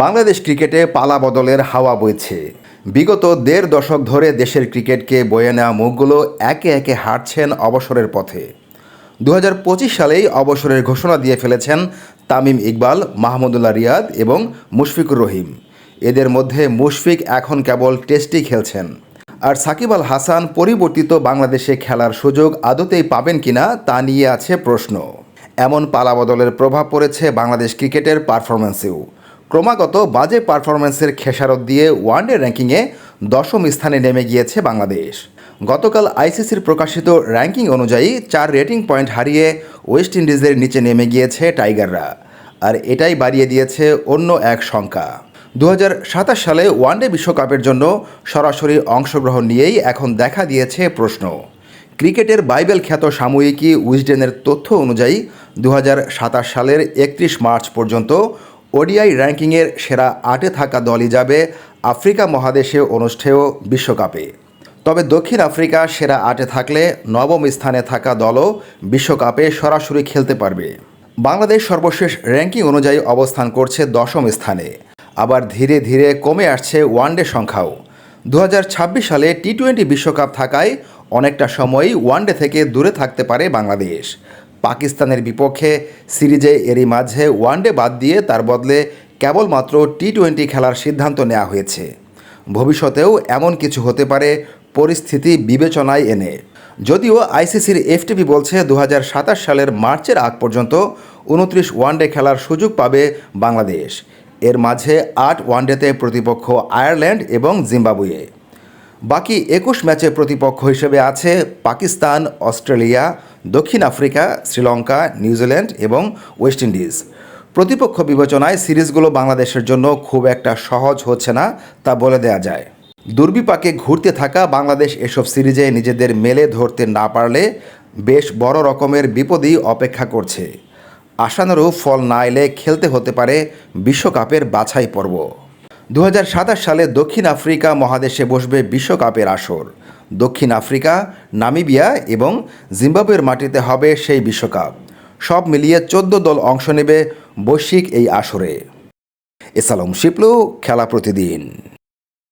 বাংলাদেশ ক্রিকেটে পালা বদলের হাওয়া বইছে। বিগত দেড় দশক ধরে দেশের ক্রিকেটকে বয়ে নেওয়া মুখগুলো একে একে হাঁটছেন অবসরের পথে। দু হাজার পঁচিশ সালেই অবসরের ঘোষণা দিয়ে ফেলেছেন তামিম ইকবাল, মাহমুদুল্লাহ রিয়াদ এবং মুশফিকুর রহিম। এদের মধ্যে মুশফিক এখন কেবল টেস্টই খেলছেন। আর সাকিব আল হাসান পরিবর্তিত বাংলাদেশে খেলার সুযোগ আদতেই পাবেন কিনা তা নিয়ে আছে প্রশ্ন। এমন পালাবদলের প্রভাব পড়েছে বাংলাদেশ ক্রিকেটের পারফরম্যান্সেও। ক্রমাগত বাজে পারফরম্যান্সের খেসারত দিয়ে ওয়ানডে র্যাঙ্কিংয়ে দশম স্থানে নেমে গিয়েছে বাংলাদেশ। গতকাল আইসিসির প্রকাশিত র্যাঙ্কিং অনুযায়ী চার রেটিং পয়েন্ট হারিয়ে ওয়েস্ট ইন্ডিজের নিচে নেমে গিয়েছে টাইগাররা, আর এটাই বাড়িয়ে দিয়েছে অন্য এক শঙ্কা। দু সালে ওয়ানডে বিশ্বকাপের জন্য সরাসরি অংশগ্রহণ নিয়েই এখন দেখা দিয়েছে প্রশ্ন। ক্রিকেটের বাইবেল খ্যাত সাময়িকী উইজডেনের তথ্য অনুযায়ী দু হাজার সাতাশ সালের একত্রিশ মার্চ পর্যন্ত ওডিআই র্যাঙ্কিংয়ের সেরা আটে থাকা দলই যাবে আফ্রিকা মহাদেশে অনুষ্ঠেয় বিশ্বকাপে। তবে দক্ষিণ আফ্রিকা সেরা আটে থাকলে নবম স্থানে থাকা দলও বিশ্বকাপে সরাসরি খেলতে পারবে। বাংলাদেশ সর্বশেষ র্যাঙ্কিং অনুযায়ী অবস্থান করছে দশম স্থানে। আবার ধীরে ধীরে কমে আসছে ওয়ানডে সংখ্যাও। দু হাজার ছাব্বিশ সালে টি টোয়েন্টি বিশ্বকাপ থাকায় অনেকটা সময়ই ওয়ানডে থেকে দূরে থাকতে পারে বাংলাদেশ। পাকিস্তানের বিপক্ষে সিরিজে এরই মাঝে ওয়ানডে বাদ দিয়ে তার বদলে কেবলমাত্র টি টোয়েন্টি খেলার সিদ্ধান্ত নেওয়া হয়েছে। ভবিষ্যতেও এমন কিছু হতে পারে পরিস্থিতি বিবেচনায় এনে। যদিও আইসিসির এফটিপি বলছে দু হাজার সাতাশ সালের মার্চের আগ পর্যন্ত উনত্রিশ ওয়ানডে খেলার সুযোগ পাবে বাংলাদেশ। এর মাঝে আট ওয়ানডেতে প্রতিপক্ষ আয়ারল্যান্ড এবং জিম্বাবুয়ে। বাকি একুশ ম্যাচে প্রতিপক্ষ হিসেবে আছে পাকিস্তান, অস্ট্রেলিয়া দক্ষিণ আফ্রিকা, শ্রীলঙ্কা নিউজিল্যান্ড এবং ওয়েস্ট ইন্ডিজ। প্রতিপক্ষ বিবেচনায় সিরিজগুলো বাংলাদেশের জন্য খুব একটা সহজ হচ্ছে না, তা বলে দেওয়া যায়। দুর্বিপাকে ঘুরতে থাকা বাংলাদেশ এসব সিরিজে নিজেদের মেলে ধরতে না পারলে বেশ বড় রকমের বিপদই অপেক্ষা করছে। আশানুরূপ ফল না এলে খেলতে হতে পারে বিশ্বকাপের বাছাই পর্ব দু হাজার সাতাশ সালে দক্ষিণ আফ্রিকা মহাদেশে বসবে বিশ্বকাপের আসর। দক্ষিণ আফ্রিকা, নামিবিয়া এবং জিম্বাবুয়ের মাটিতে হবে সেই বিশ্বকাপ। সব মিলিয়ে চোদ্দ দল অংশ নেবে বৈশ্বিক এই আসরে। এসালম শিপলু, খেলা প্রতিদিন।